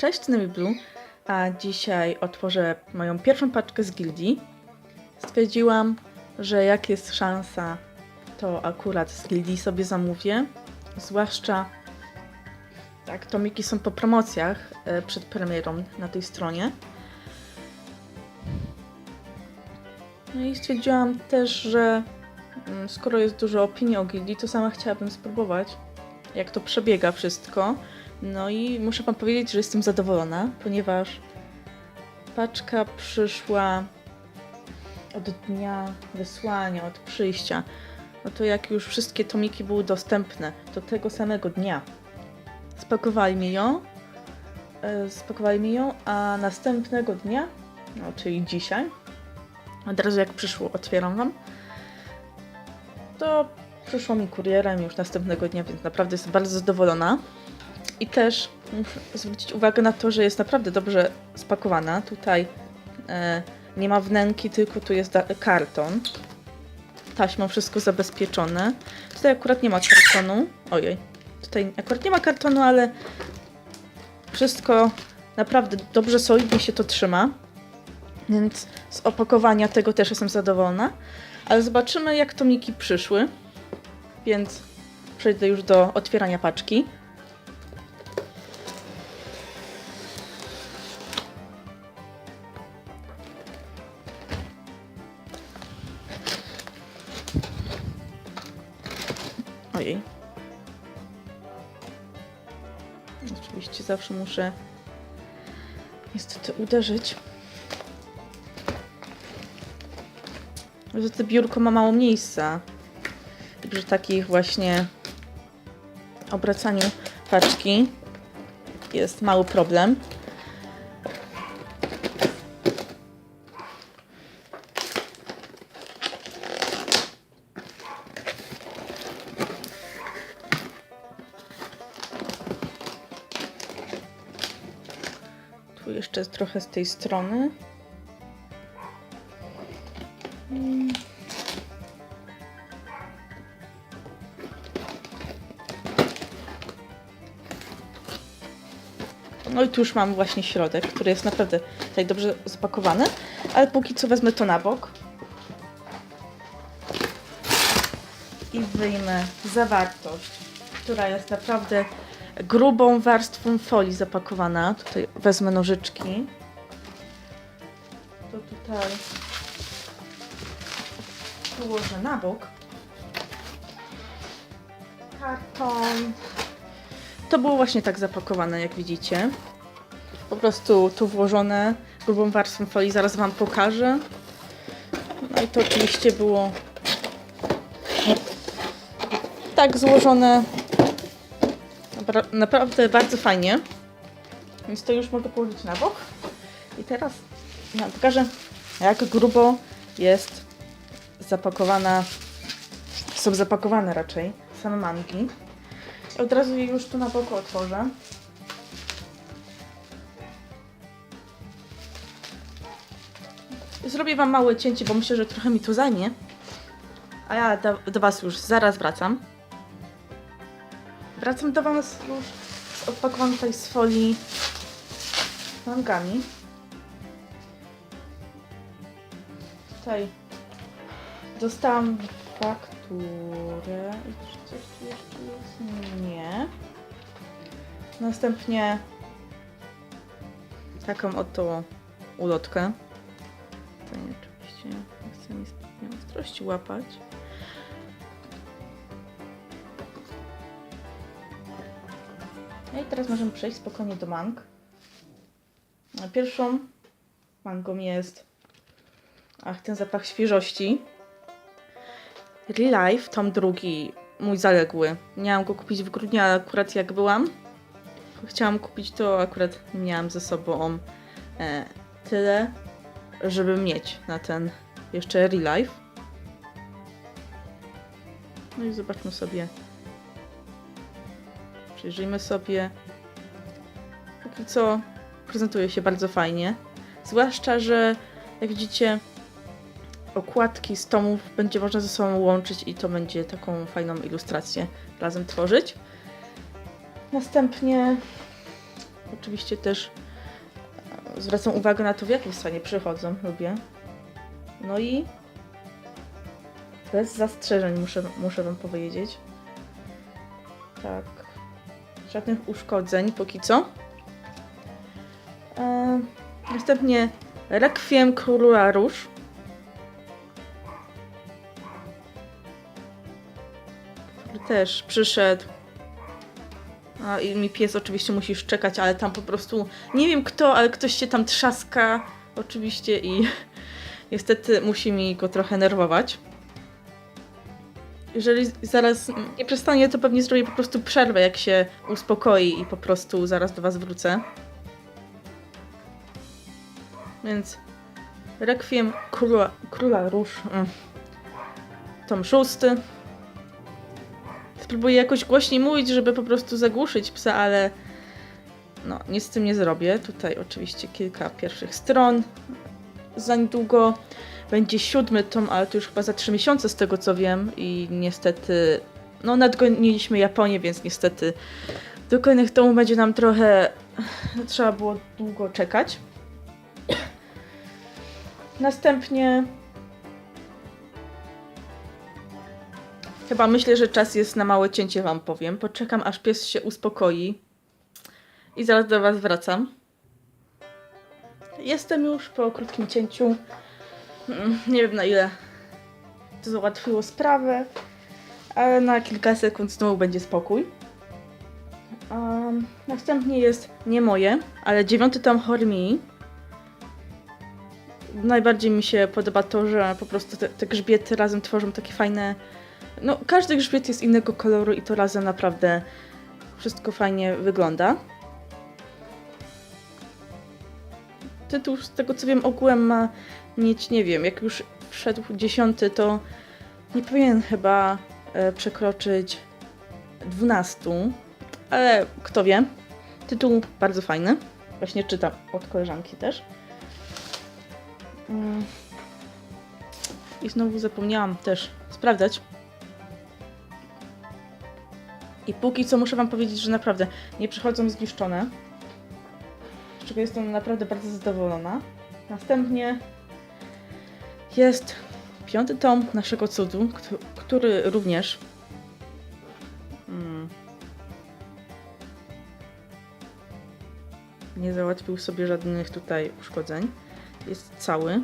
Cześć, Nami Blue, a dzisiaj otworzę moją pierwszą paczkę z gildii. Stwierdziłam, że jak jest szansa, to akurat z gildii sobie zamówię. Zwłaszcza tak, tomiki są po promocjach e, przed premierą na tej stronie. No i stwierdziłam też, że mm, skoro jest dużo opinii o gildii, to sama chciałabym spróbować, jak to przebiega wszystko. No i muszę Wam powiedzieć, że jestem zadowolona, ponieważ paczka przyszła od dnia wysłania, od przyjścia. No to jak już wszystkie tomiki były dostępne, to tego samego dnia spakowali mi ją, e, spakowali mi ją, a następnego dnia, no czyli dzisiaj, od razu jak przyszło, otwieram Wam, to przyszło mi kurierem już następnego dnia, więc naprawdę jestem bardzo zadowolona. I też zwrócić uwagę na to, że jest naprawdę dobrze spakowana. Tutaj e, nie ma wnęki, tylko tu jest karton. Taśmą wszystko zabezpieczone. Tutaj akurat nie ma kartonu. Ojej. Tutaj akurat nie ma kartonu, ale wszystko naprawdę dobrze, solidnie się to trzyma. Więc z opakowania tego też jestem zadowolona. Ale zobaczymy, jak tomiki przyszły. Więc przejdę już do otwierania paczki. Ojej. Oczywiście zawsze muszę niestety uderzyć. Że to biurko ma mało miejsca. I przy takich właśnie obracaniu paczki jest mały problem. Trochę z tej strony. Mm. No i tu już mam właśnie środek, który jest naprawdę tutaj dobrze zapakowany, ale póki co wezmę to na bok. I wyjmę zawartość, która jest naprawdę grubą warstwą folii zapakowana. Tutaj wezmę nożyczki. To tutaj położę na bok. Karton. To było właśnie tak zapakowane, jak widzicie. Po prostu tu włożone grubą warstwą folii, zaraz Wam pokażę. No i to oczywiście było tak złożone naprawdę bardzo fajnie. Więc to już mogę położyć na bok. I teraz ja pokażę, jak grubo jest zapakowana, są zapakowane raczej same mangi. Od razu je już tu na boku otworzę. Zrobię Wam małe cięcie, bo myślę, że trochę mi to zajmie. A ja do, do Was już zaraz wracam. Wracam do Was już z tutaj z folii mangami. Tutaj dostałam fakturę. I coś tu jeszcze jest? Nie. Następnie taką oto ulotkę. Tutaj oczywiście nie chcę mi zbytnio ostrości łapać. No i teraz możemy przejść spokojnie do mang. Pierwszą mangą jest ach, ten zapach świeżości. Real Life, tom drugi, mój zaległy. Miałam go kupić w grudniu, ale akurat jak byłam, chciałam kupić to, akurat miałam ze sobą e, tyle, żeby mieć na ten jeszcze Real Life. No i zobaczmy sobie Przyjrzyjmy sobie. Póki co prezentuje się bardzo fajnie. Zwłaszcza, że jak widzicie, okładki z tomów będzie można ze sobą łączyć i to będzie taką fajną ilustrację razem tworzyć. Następnie Oczywiście też e, zwracam uwagę na to, w jakim stanie przychodzą. Lubię. No i bez zastrzeżeń muszę, muszę Wam powiedzieć. Tak. Żadnych uszkodzeń póki co. E, następnie Rekwiem Króla Róż. Też przyszedł. A i mi pies oczywiście musi szczekać, ale tam po prostu nie wiem kto, ale ktoś się tam trzaska oczywiście i niestety musi mi go trochę nerwować. Jeżeli zaraz nie przestanie, to pewnie zrobię po prostu przerwę, jak się uspokoi i po prostu zaraz do Was wrócę. Więc Rekwiem Króla, Króla Róż. mm, Tom szósty. Spróbuję jakoś głośniej mówić, żeby po prostu zagłuszyć psa, ale no, nic z tym nie zrobię. Tutaj oczywiście kilka pierwszych stron. Za niedługo będzie siódmy tom, ale to już chyba za trzy miesiące z tego co wiem i niestety no nadgoniliśmy Japonię, więc niestety do kolejnych tomów będzie nam trochę trzeba było długo czekać. Następnie chyba myślę, że czas jest na małe cięcie wam powiem. Poczekam aż pies się uspokoi i zaraz do was wracam. Jestem już po krótkim cięciu. Mm, Nie wiem na ile to załatwiło sprawę, ale na kilka sekund znowu będzie spokój. Um, następnie jest nie moje, ale dziewiąty tom Hormii. Najbardziej mi się podoba to, że po prostu te, te grzbiety razem tworzą takie fajne. No, każdy grzbiet jest innego koloru i to razem naprawdę wszystko fajnie wygląda. Tytuł, z tego co wiem, ogółem ma mieć, nie wiem, jak już wszedł dziesiąty, to nie powinien chyba e, przekroczyć 12, ale kto wie. Tytuł bardzo fajny. Właśnie czytam od koleżanki też. Mm. I znowu zapomniałam też sprawdzać. I póki co muszę Wam powiedzieć, że naprawdę nie przychodzą zniszczone. Czego jestem naprawdę bardzo zadowolona. Następnie jest piąty tom naszego cudu, któ- który również. Mm, nie załatwił sobie żadnych tutaj uszkodzeń. Jest cały.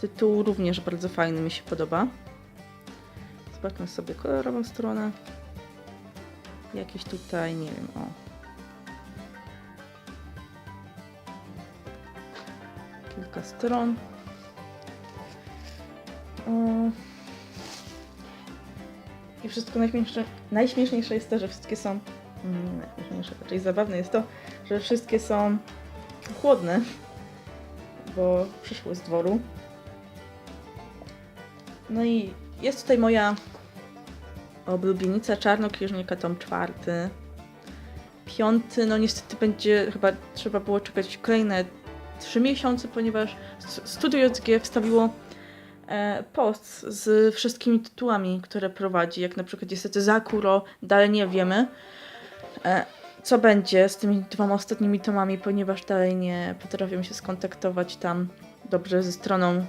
Tytuł również bardzo fajny, mi się podoba. Zobaczmy sobie kolorową stronę. Jakieś tutaj, nie wiem, o. Kilka stron. O. I wszystko najśmieszniejsze, najśmieszniejsze jest to, że wszystkie są. Mm, najśmieszniejsze, raczej zabawne jest to, że wszystkie są chłodne, bo przyszły z dworu. No i jest tutaj moja oblubienica Czarnoksiężnika, tom czwarty. Piąty, no niestety będzie, chyba trzeba było czekać kolejne trzy miesiące, ponieważ Studio JG wstawiło e, post z wszystkimi tytułami, które prowadzi, jak na przykład niestety Zakuro, dalej nie wiemy. E, co będzie z tymi dwoma ostatnimi tomami, ponieważ dalej nie potrafią się skontaktować tam dobrze ze stroną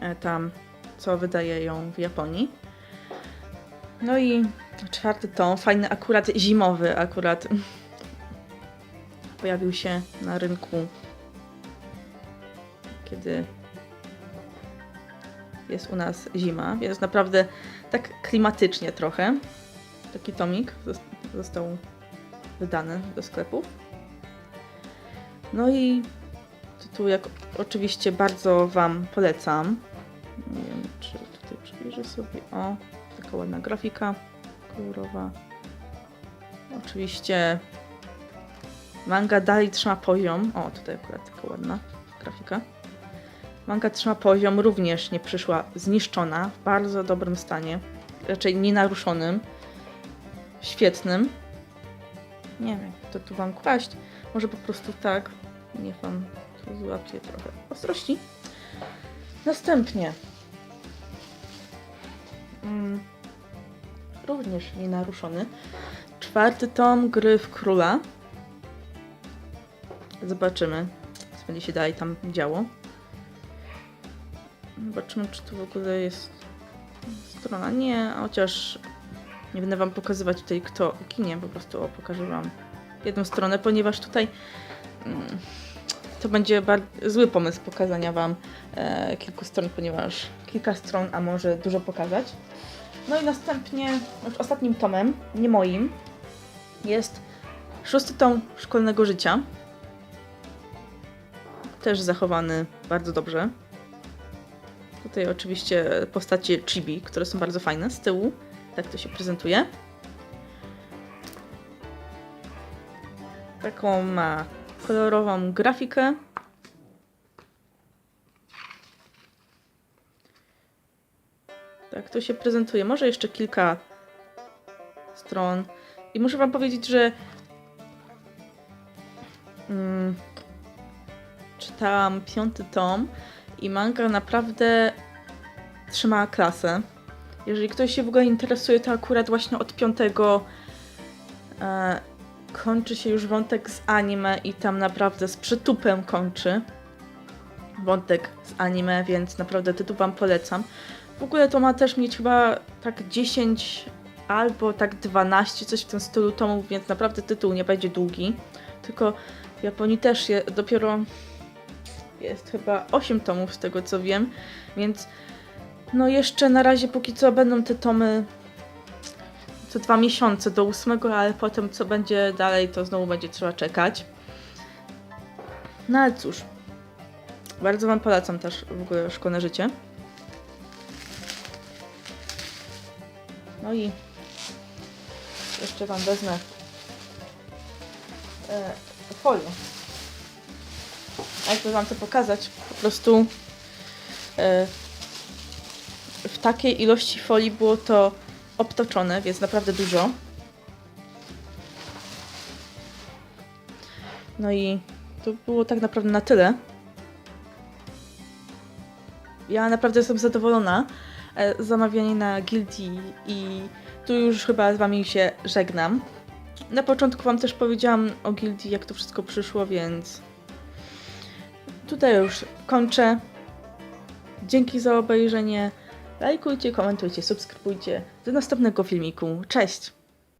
e, tam, co wydaje ją w Japonii. No i czwarty tom, fajny, akurat zimowy, akurat pojawił się na rynku, kiedy jest u nas zima, więc naprawdę tak klimatycznie trochę. Taki tomik zos- został wydany do sklepów. No i tytuł jak oczywiście bardzo Wam polecam. Nie wiem, czy tutaj przybliżę sobie. O, taka ładna grafika kolorowa. Oczywiście manga dalej trzyma poziom. O, tutaj akurat taka ładna grafika. Manga trzyma poziom, również nie przyszła zniszczona, w bardzo dobrym stanie, raczej nienaruszonym, świetnym. Nie wiem, jak to tu wam kłaść. Może po prostu tak. Niech wam tu złapie trochę ostrości. Następnie. Mm, również nienaruszony. Czwarty tom Gry w Króla. Zobaczymy, co będzie się dalej tam działo. Zobaczymy, czy tu w ogóle jest strona. Nie, chociaż nie będę wam pokazywać tutaj kto ginie, po prostu o, pokażę wam jedną stronę, ponieważ tutaj mm, to będzie zły pomysł pokazania wam e, kilku stron, ponieważ kilka stron, a może dużo pokazać. No i następnie, już ostatnim tomem, nie moim, jest szósty tom szkolnego życia. Też zachowany bardzo dobrze. Tutaj oczywiście postacie chibi, które są bardzo fajne z tyłu. Tak to się prezentuje. Taką ma kolorową grafikę. Tak to się prezentuje. Może jeszcze kilka stron. I muszę Wam powiedzieć, że mm, czytałam piąty tom i manga naprawdę trzymała klasę. Jeżeli ktoś się w ogóle interesuje, to akurat właśnie od piątego e, kończy się już wątek z anime i tam naprawdę z przytupem kończy wątek z anime, więc naprawdę tytuł Wam polecam. W ogóle to ma też mieć chyba tak 10 albo tak 12, coś w tym stylu tomów, więc naprawdę tytuł nie będzie długi. Tylko w Japonii też je, dopiero jest chyba 8 tomów z tego co wiem, więc no jeszcze na razie póki co będą te tomy co dwa miesiące do ósmego, ale potem co będzie dalej, to znowu będzie trzeba czekać. No ale cóż, bardzo Wam polecam też w ogóle szkolne życie. No i jeszcze Wam wezmę e, folię. Jakby Wam to pokazać, po prostu e, w takiej ilości folii było to obtoczone, więc naprawdę dużo. No i to było tak naprawdę na tyle. Ja naprawdę jestem zadowolona e, z zamawiania na Guilty i tu już chyba z Wami się żegnam. Na początku Wam też powiedziałam o Guilty, jak to wszystko przyszło, więc tutaj już kończę. Dzięki za obejrzenie. Lajkujcie, komentujcie, subskrybujcie. Do następnego filmiku. Cześć!